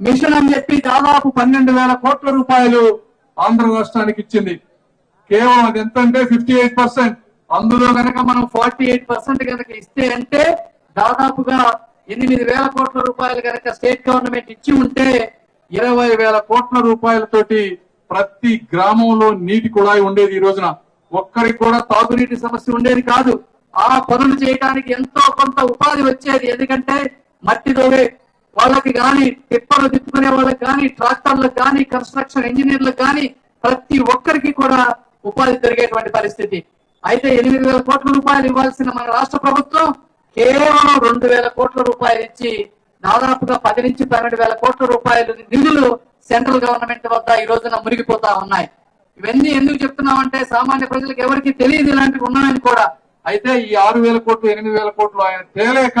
Machine అని చెప్పి దాదాపు పన్నెండు వేల కోట్ల రూపాయలు ఆంధ్ర రాష్ట్రానికి ఇచ్చింది. కేవలం అది ఎంత అంటే ఫిఫ్టీ ఎయిట్ పర్సెంట్ అందులో కనుక మనం ఫార్టీ ఎయిట్ పర్సెంట్ కనుక ఇస్తే అంటే దాదాపుగా ఎనిమిది వేల కోట్ల రూపాయలు కనుక స్టేట్ గవర్నమెంట్ ఇచ్చి ఉంటే ఇరవై వేల కోట్ల రూపాయలతోటి ప్రతి గ్రామంలో నీటి కుళాయి ఉండేది ఈ రోజున. ఒక్కరికి కూడా తాగునీటి సమస్య ఉండేది కాదు. ఆ పనులు చేయడానికి ఎంతో కొంత ఉపాధి వచ్చేది. ఎందుకంటే మట్టితోనే వాళ్ళకి కానీ టిప్పర్లు తిప్పుకునే వాళ్ళకి కానీ ట్రాక్టర్లకు కానీ కన్స్ట్రక్షన్ ఇంజనీర్లకు కానీ ప్రతి ఒక్కరికి కూడా ఉపాధి జరిగేటువంటి పరిస్థితి. అయితే ఎనిమిది వేల కోట్ల రూపాయలు ఇవ్వాల్సిన మన రాష్ట్ర ప్రభుత్వం కేవలం రెండు వేల కోట్ల రూపాయలు ఇచ్చి దాదాపుగా పది నుంచి పన్నెండు వేల కోట్ల రూపాయలు నిధులు సెంట్రల్ గవర్నమెంట్ వద్ద ఈ రోజున మునిగిపోతా ఉన్నాయి. ఇవన్నీ ఎందుకు చెప్తున్నామంటే సామాన్య ప్రజలకు ఎవరికి తెలియదు ఇలాంటివి ఉన్నాయని కూడా. అయితే ఈ ఆరు వేల కోట్లు ఎనిమిది వేల కోట్లు ఆయన తేలేక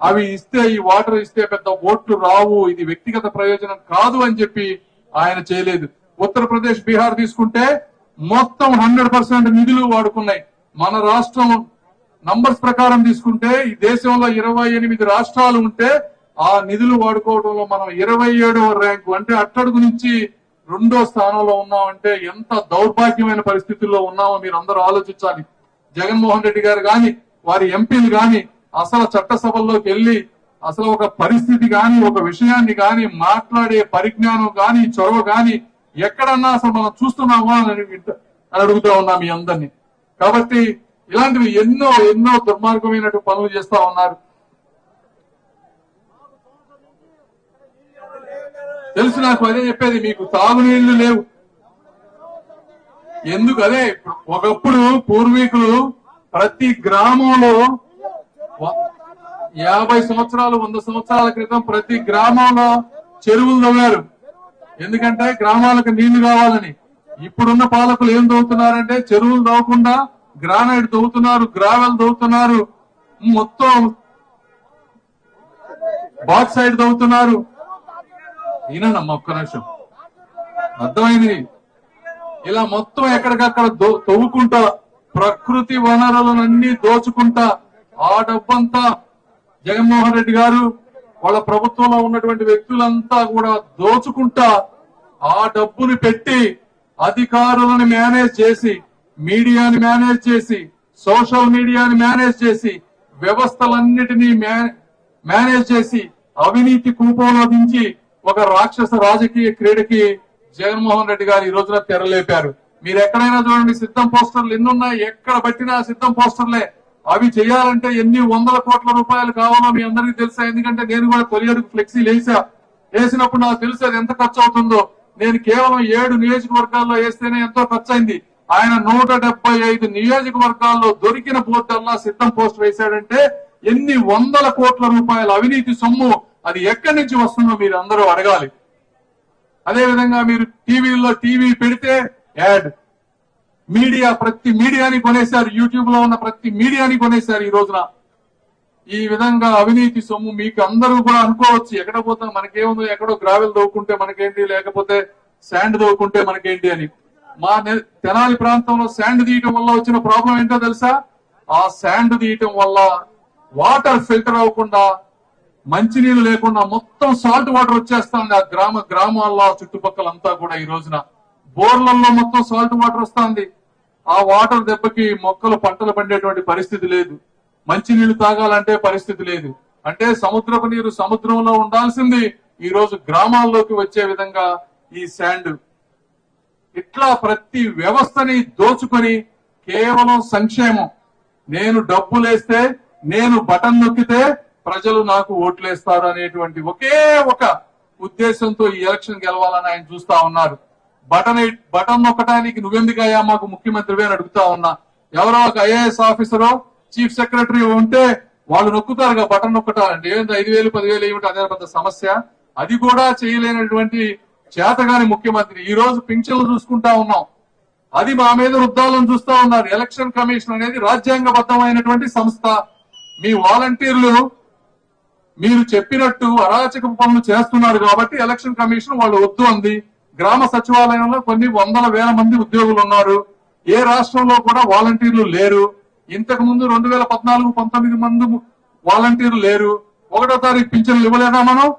అవి ఇస్తే ఈ వాటర్ ఇస్తే పెద్ద ఓట్లు రావు. ఇది వ్యక్తిగత ప్రయోజనం కాదు అని చెప్పి ఆయన చేయలేదు. ఉత్తరప్రదేశ్ బీహార్ తీసుకుంటే మొత్తం హండ్రెడ్ పర్సెంట్ నిధులు వాడుకున్నాయి. మన రాష్ట్రం నంబర్స్ ప్రకారం తీసుకుంటే ఈ దేశంలో ఇరవై ఎనిమిది రాష్ట్రాలు ఉంటే ఆ నిధులు వాడుకోవడంలో మనం ఇరవై ఏడవ ర్యాంకు అంటే అట్టడుగు నుంచి రెండో స్థానంలో ఉన్నామంటే ఎంత దౌర్భాగ్యమైన పరిస్థితుల్లో ఉన్నామో మీరు అందరూ ఆలోచించాలి. జగన్మోహన్ రెడ్డి గారు కానీ వారి ఎంపీలు కానీ అసలు చట్టసభల్లోకి వెళ్ళి అసలు ఒక పరిస్థితి గాని ఒక విషయాన్ని గాని మాట్లాడే పరిజ్ఞానం గాని చొరవ గాని ఎక్కడన్నా అసలు మనం చూస్తున్నామా అని అడుగుతా ఉన్నాం మీ అందరినీ. కాబట్టి ఇలాంటివి ఎన్నో ఎన్నో దుర్మార్గమైనటువంటి పనులు చేస్తా ఉన్నారు. తెలుసు నాకు అదే చెప్పేది మీకు తాగునీళ్ళు లేవు. ఎందుకు అదే? ఒకప్పుడు పూర్వీకులు ప్రతి గ్రామంలో యాభై సంవత్సరాలు వంద సంవత్సరాల క్రితం ప్రతి గ్రామంలో చెరువులు తవ్వారు ఎందుకంటే గ్రామాలకు నీళ్ళు కావాలని. ఇప్పుడున్న పాలకులు ఏం తవ్వుతున్నారంటే చెరువులు తవ్వకుండా గ్రానైట్ తవ్వుతున్నారు గ్రావెల్ తవ్వుతున్నారు మొత్తం బాక్సైడ్ తవ్వుతున్నారు. ఈయనమ్మా ఒక్క నిమిషం. అర్థమైంది? ఇలా మొత్తం ఎక్కడికక్కడ తవ్వుకుంటా ప్రకృతి వనరులనన్నీ దోచుకుంటా ఆ డబ్బంతా జగన్మోహన్ రెడ్డి గారు వాళ్ళ ప్రభుత్వంలో ఉన్నటువంటి వ్యక్తులంతా కూడా దోచుకుంటా ఆ డబ్బుని పెట్టి అధికారులను మేనేజ్ చేసి మీడియాని మేనేజ్ చేసి సోషల్ మీడియాని మేనేజ్ చేసి వ్యవస్థలన్నిటినీ మే- మేనేజ్ చేసి అవినీతి కూపంలో దించి ఒక రాక్షస రాజకీయ క్రీడకి జగన్మోహన్ రెడ్డి గారు ఈ రోజున తెరలేపారు. మీరు ఎక్కడైనా చూడండి సిద్ధం పోస్టర్లు ఎన్నున్నాయి ఎక్కడ పట్టినా సిద్ధం పోస్టర్లే. అవి చేయాలంటే ఎన్ని వందల కోట్ల రూపాయలు కావాలో మీ అందరికీ తెలుసా? ఎందుకంటే నేను కూడా తొలియడుకు ఫ్లెక్సీ లేసా. వేసినప్పుడు నాకు తెలుసు అది ఎంత ఖర్చు అవుతుందో. నేను కేవలం ఏడు నియోజకవర్గాల్లో వేస్తేనే ఎంతో ఖర్చు అయింది. ఆయన నూట డెబ్బై ఐదు నియోజకవర్గాల్లో దొరికిన బోర్డల్లా సిద్ధం పోస్ట్ వేశాడంటే ఎన్ని వందల కోట్ల రూపాయల అవినీతి సొమ్ము అది ఎక్కడి నుంచి వస్తుందో మీరు అందరూ అడగాలి. అదేవిధంగా మీరు టీవీలో టీవీ పెడితే యాడ్. మీడియా ప్రతి మీడియాని కొనేశారు యూట్యూబ్లో ఉన్న ప్రతి మీడియాని కొనేశారు ఈ రోజున. ఈ విధంగా అవినీతి సొమ్ము మీకు అందరూ కూడా అనుకోవచ్చు. ఎక్కడ పోతా మనకేముందో? ఎక్కడో గ్రావెల్ దోకుంటే మనకేంటి? లేకపోతే శాండ్ దోకుంటే మనకేంటి అని. మా తెనాలి ప్రాంతంలో శాండ్ తీయటం వల్ల వచ్చిన ప్రాబ్లం ఏంటో తెలుసా? ఆ శాండ్ తీయటం వల్ల వాటర్ ఫిల్టర్ అవ్వకుండా మంచినీళ్ళు లేకుండా మొత్తం సాల్ట్ వాటర్ వచ్చేస్తుంది ఆ గ్రామ గ్రామాల్లో చుట్టుపక్కల అంతా కూడా ఈ రోజున. బోర్లలో మొత్తం సాల్ట్ వాటర్ వస్తుంది. ఆ వాటర్ దెబ్బకి మొక్కలు పంటలు పండేటువంటి పరిస్థితి లేదు. మంచినీళ్ళు తాగాలంటే పరిస్థితి లేదు. అంటే సముద్రపు నీరు సముద్రంలో ఉండాల్సింది ఈ రోజు గ్రామాల్లోకి వచ్చే విధంగా ఈ శాండ్. ఇట్లా ప్రతి వ్యవస్థని దోచుకొని కేవలం సంక్షేమం. నేను డబ్బులేస్తే నేను బటన్ నొక్కితే ప్రజలు నాకు ఓట్లేస్తారు అనేటువంటి ఒకే ఒక ఉద్దేశంతో ఈ ఎలక్షన్ గెలవాలని ఆయన చూస్తా ఉన్నారు. బటన్ బటన్ నొక్కడానికి నువ్వెందుకయ్యా మాకు ముఖ్యమంత్రివే అని అడుగుతా ఉన్నా? ఎవరో ఒక ఐఏఎస్ ఆఫీసరో చీఫ్ సెక్రటరీ ఉంటే వాళ్ళు నొక్కుతారుగా బటన్ నొక్కటాలంటే ఏంటి ఐదు వేలు పదివేలు ఏమిటి అదే పెద్ద సమస్య? అది కూడా చేయలేనటువంటి చేతగాని ముఖ్యమంత్రి. ఈ రోజు పింఛన్లు చూసుకుంటా ఉన్నాం. అది మా మీద వృద్ధాలను చూస్తా ఉన్నారు. ఎలక్షన్ కమిషన్ అనేది రాజ్యాంగబద్ధమైనటువంటి సంస్థ. మీ వాలంటీర్లు మీరు చెప్పినట్టు అరాచక పనులు చేస్తున్నారు కాబట్టి ఎలక్షన్ కమిషన్ వాళ్ళు వద్దు అంది. గ్రామ సచివాలయంలో కొన్ని వందల వేల మంది ఉద్యోగులు ఉన్నారు. ఏ రాష్ట్రంలో కూడా వాలంటీర్లు లేరు. ఇంతకు ముందు రెండు వేల పద్నాలుగు పంతొమ్మిది మంది వాలంటీర్లు లేరు. ఒకటో తారీఖు పింఛన్లు ఇవ్వలేదా మనం?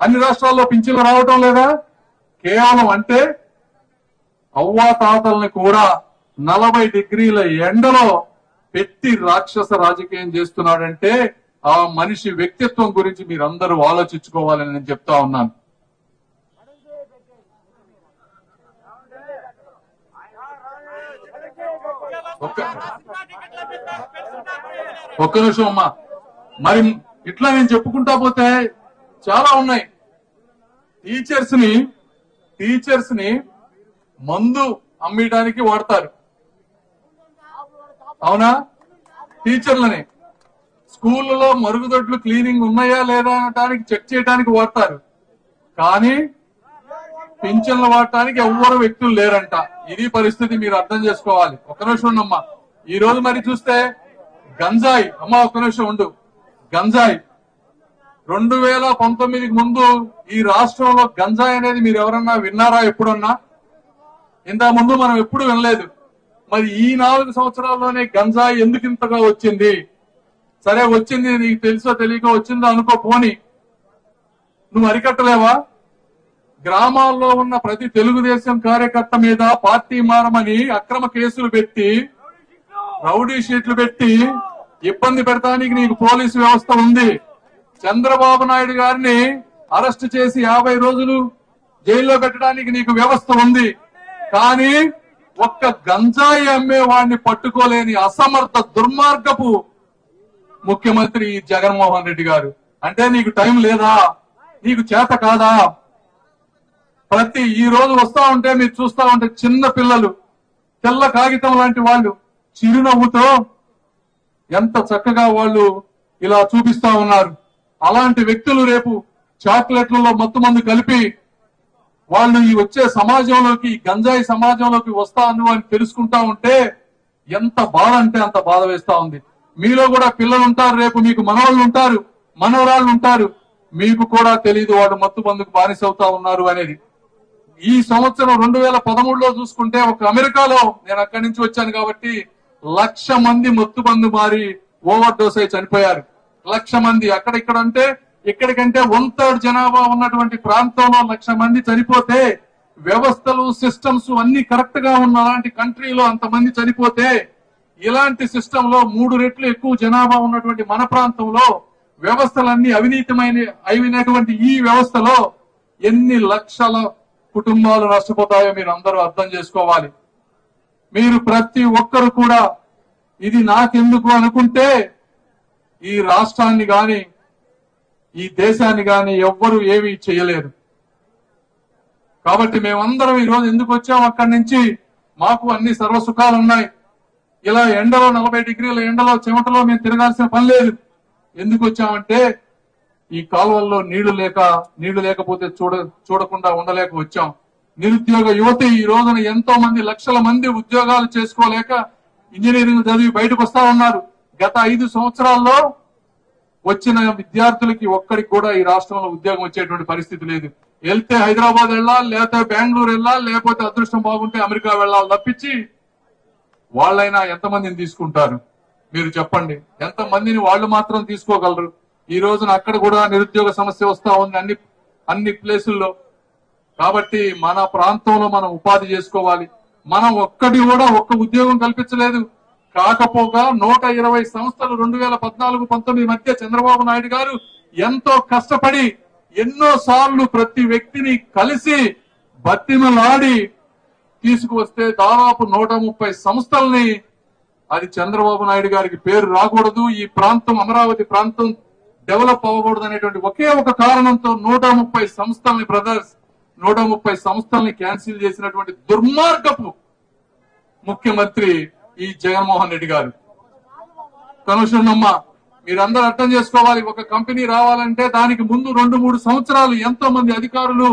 అన్ని రాష్ట్రాల్లో పింఛన్లు రావటం లేదా? కేవలం అంటే అవ్వా తాతల్ని కూడా నలభై డిగ్రీల ఎండలో పెట్టి రాక్షస రాజకీయం చేస్తున్నాడంటే ఆ మనిషి వ్యక్తిత్వం గురించి మీరందరూ ఆలోచించుకోవాలని నేను చెప్తా ఉన్నాను. ఒక్క ఒక్క నిమిషం అమ్మా. మరి ఇట్లా నేను చెప్పుకుంటా పోతే చాలా ఉన్నాయి. టీచర్స్ని టీచర్స్ని మందు అమ్మేయడానికి వాడతారు. అవునా? టీచర్లని. స్కూళ్ళలో మరుగుదొడ్లు క్లీనింగ్ ఉన్నాయా లేదా అనడానికి చెక్ చేయడానికి వాడతారు. కానీ పింఛన్లు వాడటానికి ఎవ్వరు వ్యక్తులు లేరంట. ఇది పరిస్థితి మీరు అర్థం చేసుకోవాలి. ఒక నిమిషం ఉండమ్మా. ఈ రోజు మరి చూస్తే గంజాయి. అమ్మా ఒక్క నిమిషం ఉండు. గంజాయి. రెండు వేల పంతొమ్మిదికి ముందు ఈ రాష్ట్రంలో గంజాయి అనేది మీరు ఎవరన్నా విన్నారా ఎప్పుడన్నా? ఇంత ముందు మనం ఎప్పుడు వినలేదు. మరి ఈ నాలుగు సంవత్సరాల్లోనే గంజాయి ఎందుకు ఇంతగా వచ్చింది? సరే వచ్చింది నీకు తెలుసో తెలియక వచ్చిందో అనుకో పోని. నువ్వు అరికట్టలేవా? గ్రామాల్లో ఉన్న ప్రతి తెలుగుదేశం కార్యకర్త మీద పార్టీ మారమని అక్రమ కేసులు పెట్టి రౌడీ షీట్లు పెట్టి ఇబ్బంది పెడతానికి నీకు పోలీసు వ్యవస్థ ఉంది. చంద్రబాబు నాయుడు గారిని అరెస్ట్ చేసి యాభై రోజులు జైల్లో పెట్టడానికి నీకు వ్యవస్థ ఉంది. కానీ ఒక్క గంజాయి అమ్మే వాడిని పట్టుకోలేని అసమర్థ దుర్మార్గపు ముఖ్యమంత్రి జగన్మోహన్ రెడ్డి గారు. అంటే నీకు టైం లేదా? నీకు చేత కాదా? ప్రతి ఈ రోజు వస్తా ఉంటే మీరు చూస్తా ఉంటే చిన్న పిల్లలు తెల్ల కాగితం లాంటి వాళ్ళు చిరునవ్వుతో ఎంత చక్కగా వాళ్ళు ఇలా చూపిస్తా ఉన్నారు. అలాంటి వ్యక్తులు రేపు చాక్లెట్లలో మత్తు మందు కలిపి వాళ్ళు ఈ వచ్చే సమాజంలోకి గంజాయి సమాజంలోకి వస్తాను అని తెలుసుకుంటా ఉంటే ఎంత బాధ అంటే అంత బాధ వేస్తా ఉంది. మీలో కూడా పిల్లలు ఉంటారు రేపు మీకు మనవాళ్ళు ఉంటారు మనవరాళ్ళు ఉంటారు. మీకు కూడా తెలియదు వాడు మత్తు మందుకు బానిస అవుతా ఉన్నారు అనేది. ఈ సంవత్సరం రెండు వేల పదమూడులో చూసుకుంటే ఒక అమెరికాలో నేను అక్కడి నుంచి వచ్చాను కాబట్టి లక్ష మంది మత్తుబందు మారి ఓవర్ డోస్ అయి చనిపోయారు. లక్ష మంది. అక్కడ ఇక్కడ అంటే ఇక్కడికంటే వన్ థర్డ్ జనాభా ఉన్నటువంటి ప్రాంతంలో లక్ష మంది చనిపోతే వ్యవస్థలు సిస్టమ్స్ అన్ని కరెక్ట్గా ఉన్న అలాంటి కంట్రీలో అంతమంది చనిపోతే ఇలాంటి సిస్టమ్లో మూడు రెట్లు ఎక్కువ జనాభా ఉన్నటువంటి మన ప్రాంతంలో వ్యవస్థలన్నీ అవినీతమైన అయినటువంటి ఈ వ్యవస్థలో ఎన్ని లక్షల కుటుంబాలు నష్టపోతాయో మీరు అందరూ అర్థం చేసుకోవాలి. మీరు ప్రతి ఒక్కరు కూడా ఇది నాకెందుకు అనుకుంటే ఈ రాష్ట్రాన్ని గాని ఈ దేశాన్ని గాని ఎవ్వరు ఏమీ చేయలేరు. కాబట్టి మేమందరం ఈ రోజు ఎందుకు వచ్చాం అక్కడి నుంచి? మాకు అన్ని సర్వసుఖాలు ఉన్నాయి. ఇలా ఎండలో నలభై డిగ్రీల ఎండలో చెమటలో మేము తిరగాల్సిన పని లేదు. ఎందుకు వచ్చామంటే ఈ కాలువల్లో నీళ్ళు లేక నీళ్ళు లేకపోతే చూడ చూడకుండా ఉండలేక వచ్చాం. నిరుద్యోగ యువత ఈ రోజున ఎంతో మంది లక్షల మంది ఉద్యోగాలు చేసుకోలేక ఇంజనీరింగ్ చదివి బయటకు వస్తా ఉన్నారు. గత ఐదు సంవత్సరాల్లో వచ్చిన విద్యార్థులకి ఒక్కడికి కూడా ఈ రాష్ట్రంలో ఉద్యోగం వచ్చేటువంటి పరిస్థితి లేదు. వెళ్తే హైదరాబాద్ వెళ్ళాలి లేకపోతే బెంగళూరు వెళ్ళాలి లేకపోతే అదృష్టం బాగుంటే అమెరికా వెళ్ళాలి తప్పించి వాళ్ళైనా ఎంతమందిని తీసుకుంటారు? మీరు చెప్పండి. ఎంత మందిని వాళ్ళు మాత్రం తీసుకోగలరు? ఈ రోజున అక్కడ కూడా నిరుద్యోగ సమస్య వస్తా ఉంది అన్ని అన్ని ప్లేసుల్లో. కాబట్టి మన ప్రాంతంలో మనం ఉపాధి చేసుకోవాలి. మనం ఒక్కటి కూడా ఒక్క ఉద్యోగం కల్పించలేదు. కాకపోగా నూట ఇరవై సంస్థలు రెండు వేల పద్నాలుగు పంతొమ్మిది మధ్య చంద్రబాబు నాయుడు గారు ఎంతో కష్టపడి ఎన్నో సార్లు ప్రతి వ్యక్తిని కలిసి బతిమలాడి తీసుకువస్తే దాదాపు నూట ముప్పై సంస్థల్ని అది చంద్రబాబు నాయుడు గారికి పేరు రాకూడదు. ఈ ప్రాంతం అమరావతి ప్రాంతం డెవలప్ అవ్వకూడదు అనేటువంటి ఒకే ఒక కారణంతో నూట ముప్పై సంస్థల్ని బ్రదర్స్ నూట ముప్పై సంస్థల్ని క్యాన్సిల్ చేసినటువంటి దుర్మార్గపు ముఖ్యమంత్రి ఈ జగన్మోహన్ రెడ్డి గారు. కనుషున్నమ్మ మీరందరూ అర్థం చేసుకోవాలి ఒక కంపెనీ రావాలంటే దానికి ముందు రెండు మూడు సంవత్సరాలు ఎంతో మంది అధికారులు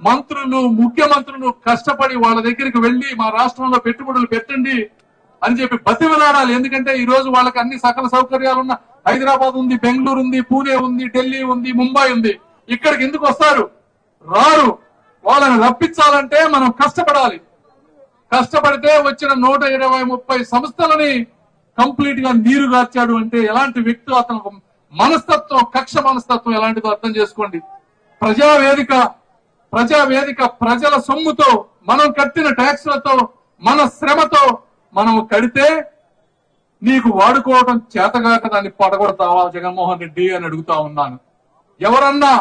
మంత్రులు ముఖ్యమంత్రులు కష్టపడి వాళ్ళ దగ్గరికి వెళ్ళి మా రాష్ట్రంలో పెట్టుబడులు పెట్టండి అని చెప్పి బతిమలాడాలి. ఎందుకంటే ఈ రోజు వాళ్ళకి అన్ని సకల సౌకర్యాలు ఉన్న హైదరాబాద్ ఉంది బెంగళూరు ఉంది పూణే ఉంది ఢిల్లీ ఉంది ముంబై ఉంది. ఇక్కడికి ఎందుకు వస్తారు? రారు. వాళ్ళని రప్పించాలంటే మనం కష్టపడాలి. కష్టపడితే వచ్చిన నూట ఇరవై ముప్పై సంస్థలని కంప్లీట్గా నీరు గార్చాడు అంటే ఎలాంటి వ్యక్తి అతను మనస్తత్వం కక్ష మనస్తత్వం ఎలాంటిదో అర్థం చేసుకోండి. ప్రజావేదిక ప్రజావేదిక ప్రజల సొమ్ముతో మనం కట్టిన ట్యాక్సులతో మన శ్రమతో మనం కడితే నీకు వాడుకోవడం చేతగాక దాన్ని పడగొడతావా? జగన్మోహన్ రెడ్డి అని అడుగుతా ఉన్నాను. ఎవరన్నా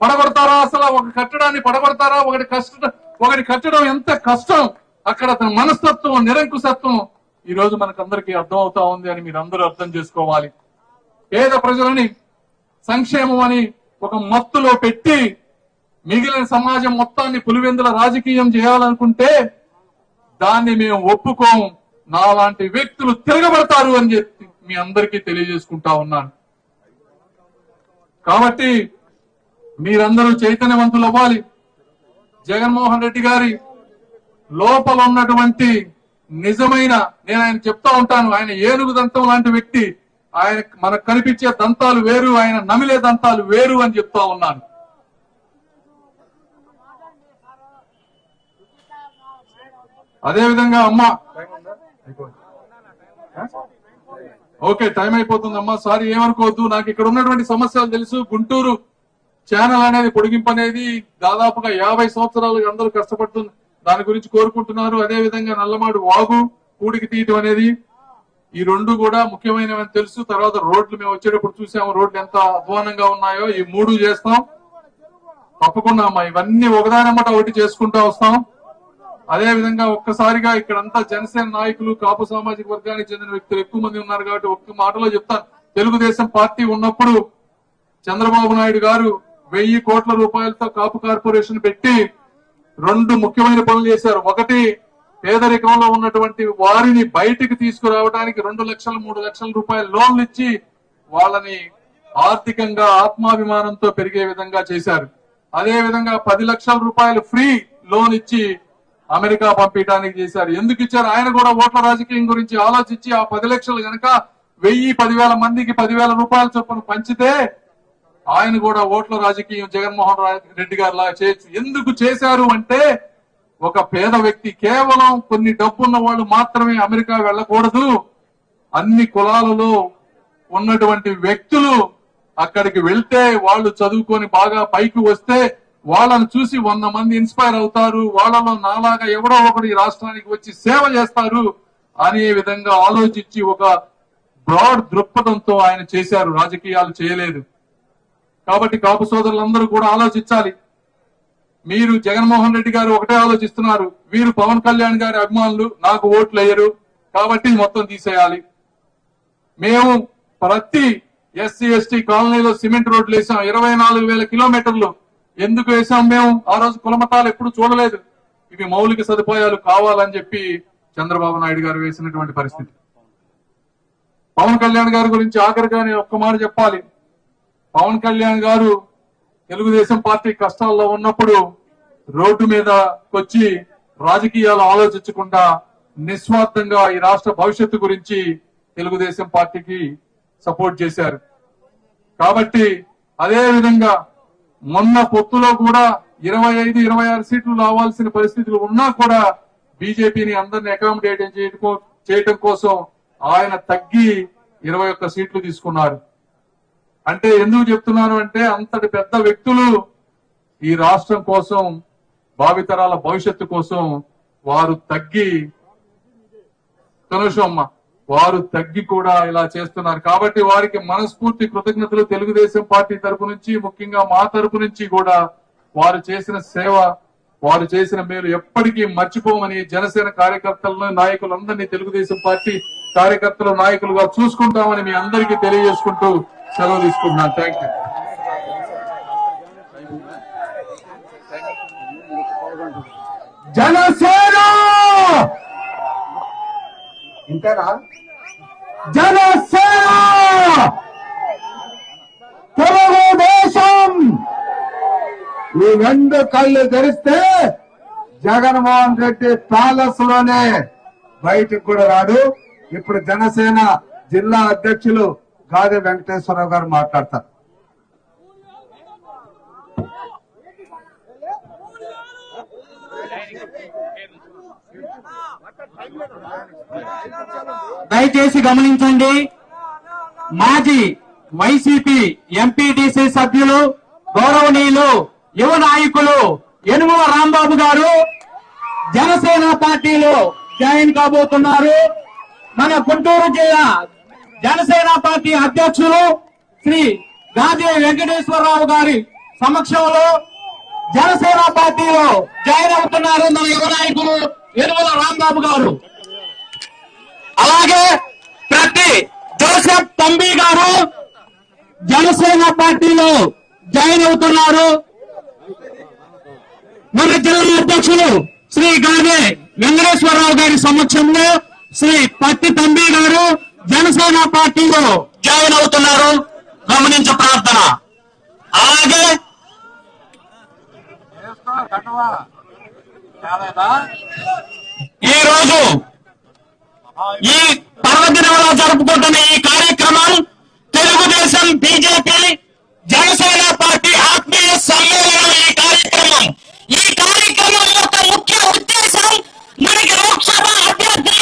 పడగొడతారా? అసలు ఒక కట్టడాన్ని పడగొడతారా? ఒకటి కష్ట ఒకటి కట్టడం ఎంత కష్టం? అక్కడ అతని మనస్తత్వం నిరంకుశత్వం ఈ రోజు మనకందరికీ అర్థం అవుతా ఉంది అని మీరు అందరూ అర్థం చేసుకోవాలి. పేద ప్రజలని సంక్షేమం అని ఒక మత్తులో పెట్టి మిగిలిన సమాజం మొత్తాన్ని పులివెందుల రాజకీయం చేయాలనుకుంటే దాన్ని మేము నా లాంటి వ్యక్తులు తిరగబడతారు అని చెప్పి మీ అందరికీ తెలియజేసుకుంటా ఉన్నాను. కాబట్టి మీరందరూ చైతన్యవంతులు అవ్వాలి. జగన్మోహన్ రెడ్డి గారి లోపల ఉన్నటువంటి నిజమైన నేను ఆయన చెప్తా ఉంటాను ఆయన ఏనుగు దంతం లాంటి వ్యక్తి ఆయన మనకు కనిపించే దంతాలు వేరు ఆయన నమిలే దంతాలు వేరు అని చెప్తా ఉన్నాను. అదే విధంగా అమ్మ ఓకే టైం అయిపోతుందమ్మా. సారీ ఏమనుకోవద్దు. నాకు ఇక్కడ ఉన్నటువంటి సమస్యలు తెలుసు. గుంటూరు ఛానల్ అనేది పొడిగింపు అనేది దాదాపుగా యాభై సంవత్సరాలుగా అందరూ కష్టపడుతుంది దాని గురించి కోరుకుంటున్నారు. అదే విధంగా నల్లమాడు వాగు కూడికి తీయటం అనేది ఈ రెండు కూడా ముఖ్యమైనవని తెలుసు. తర్వాత రోడ్లు మేము వచ్చేటప్పుడు చూసాము. రోడ్లు ఎంత అధ్వానంగా ఉన్నాయో ఈ మూడు చేస్తాం. తప్పకుండా అమ్మా ఇవన్నీ ఒకదానమ్మట ఒకటి చేసుకుంటా వస్తాం. అదే విధంగా ఒక్కసారిగా ఇక్కడంతా జనసేన నాయకులు కాపు సామాజిక వర్గానికి చెందిన వ్యక్తులు ఎక్కువ మంది ఉన్నారు కాబట్టి ఒక్క మాటలో చెప్తాను. తెలుగుదేశం పార్టీ ఉన్నప్పుడు చంద్రబాబు నాయుడు గారు వెయ్యి కోట్ల రూపాయలతో కాపు కార్పొరేషన్ పెట్టి రెండు ముఖ్యమైన పనులు చేశారు. ఒకటి పేదరికంలో ఉన్నటువంటి వారిని బయటికి తీసుకురావడానికి రెండు లక్షల మూడు లక్షల రూపాయల లోన్లు ఇచ్చి వాళ్ళని ఆర్థికంగా ఆత్మాభిమానంతో పెరిగే విధంగా చేశారు. అదే విధంగా పది లక్షల రూపాయలు ఫ్రీ లోన్ ఇచ్చి అమెరికా పంపించడానికి చేశారు. ఎందుకు ఇచ్చారు? ఆయన కూడా ఓట్ల రాజకీయం గురించి ఆలోచించి ఆ పది లక్షలు గనక వెయ్యి పదివేల మందికి పదివేల రూపాయల చొప్పున పంచితే ఆయన కూడా ఓట్ల రాజకీయం జగన్మోహన్ రెడ్డి గారు లాగా చేయొచ్చు. ఎందుకు చేశారు అంటే ఒక పేద వ్యక్తి కేవలం కొన్ని డబ్బున్న వాళ్ళు మాత్రమే అమెరికా వెళ్ళకూడదు. అన్ని కులాలలో ఉన్నటువంటి వ్యక్తులు అక్కడికి వెళ్తే వాళ్ళు చదువుకొని బాగా పైకి వస్తే వాళ్ళని చూసి వంద మంది ఇన్స్పైర్ అవుతారు వాళ్ళలో నాలాగా ఎవడో ఒకడు ఈ రాష్ట్రానికి వచ్చి సేవ చేస్తారు అనే విధంగా ఆలోచించి ఒక బ్రాడ్ దృక్పథంతో ఆయన చేశారు. రాజకీయాలు చేయలేదు. కాబట్టి కాపు సోదరులందరూ కూడా ఆలోచించాలి. మీరు జగన్మోహన్ రెడ్డి గారు ఒకటే ఆలోచిస్తున్నారు. వీరు పవన్ కళ్యాణ్ గారి అభిమానులు నాకు ఓట్లు వేయరు. కాబట్టి మొత్తం తీసేయాలి. మేము ప్రతి ఎస్సీ ఎస్టీ కాలనీలో సిమెంట్ రోడ్లు వేసాం. ఇరవై నాలుగు వేల కిలోమీటర్లు. ఎందుకు వేసాం మేము? ఆ రోజు కులమతాలు ఎప్పుడు చూడలేదు. ఇవి మౌలిక సదుపాయాలు కావాలని చెప్పి చంద్రబాబు నాయుడు గారు వేసినటువంటి పరిస్థితి. పవన్ కళ్యాణ్ గారి గురించి ఆఖరిగా నేను ఒక్క మాట చెప్పాలి. పవన్ కళ్యాణ్ గారు తెలుగుదేశం పార్టీ కష్టాల్లో ఉన్నప్పుడు రోడ్డు మీద వచ్చి రాజకీయాలు ఆలోచించకుండా నిస్వార్థంగా ఈ రాష్ట్ర భవిష్యత్తు గురించి తెలుగుదేశం పార్టీకి సపోర్ట్ చేశారు. కాబట్టి అదే విధంగా మొన్న పొత్తులో కూడా ఇరవై ఐదు ఇరవై ఆరు సీట్లు రావాల్సిన పరిస్థితులు ఉన్నా కూడా బీజేపీని అందరిని అకామిడేట్ చేయడం కోసం ఆయన తగ్గి ఇరవై ఒక్క సీట్లు తీసుకున్నారు. అంటే ఎందుకు చెప్తున్నాను అంటే అంతటి పెద్ద వ్యక్తులు ఈ రాష్ట్రం కోసం భావితరాల భవిష్యత్తు కోసం వారు తగ్గి కనుషమ్మ వారు తగ్గి కూడా ఇలా చేస్తున్నారు. కాబట్టి వారికి మనస్ఫూర్తి కృతజ్ఞతలు తెలుగుదేశం పార్టీ తరపు నుంచి ముఖ్యంగా మా తరపు నుంచి కూడా వారు చేసిన సేవ వారు చేసిన మేలు ఎప్పటికీ మర్చిపోమని జనసేన కార్యకర్తలను నాయకులందరినీ తెలుగుదేశం పార్టీ కార్యకర్తలు నాయకులుగా చూసుకుంటామని మీ అందరికీ తెలియజేసుకుంటూ సెలవు తీసుకుంటున్నాను. Thank you Janasena Janasena. Janasena! Telugu Desam! ఈ రెండు కళ్ళు ధరిస్తే జగన్మోహన్ రెడ్డి ప్యాలెస్లోనే బయటకు కూడా రాడు. ఇప్పుడు జనసేన జిల్లా అధ్యక్షులు గాది వెంకటేశ్వరరావు గారు మాట్లాడతారు. దయచేసి గమనించండి మాజీ వైసీపీ ఎంపీటీసీ సభ్యులు గౌరవనీయులు యువ నాయకులు యనుమల రాంబాబు గారు జనసేన పార్టీలో జాయిన్ కాబోతున్నారు. మన గుంటూరు జిల్లా జనసేన పార్టీ అధ్యక్షులు శ్రీ గాజే వెంకటేశ్వరరావు గారి సమక్షంలో జనసేన పార్టీలో జాయిన్ అవుతున్నారు మన యువ నాయకులు. యనుమల రాంబాబు గారు. అలాగే ప్రతి జోసెఫ్ తంబి గారు జనసేన పార్టీలో జాయిన్ అవుతున్నారు. మన జిల్లా అధ్యక్షులు శ్రీ గానే వెంకటేశ్వరరావు గారి సమక్షంలో శ్రీ పత్తి తంబి గారు జనసేన పార్టీలో జాయిన్ అవుతున్నారు. గమనించ ప్రార్థన. అలాగే ఈ రోజు ఈ పర్వదినంలో జరుపుకుంటున్న ఈ కార్యక్రమం తెలుగుదేశం బీజేపీ జనసేన పార్టీ ఆత్మీయ సమ్మేళనం ఈ కార్యక్రమం. ఈ కార్యక్రమం యొక్క ముఖ్య ఉద్దేశం మనకి లోక్సభ అభ్యర్థి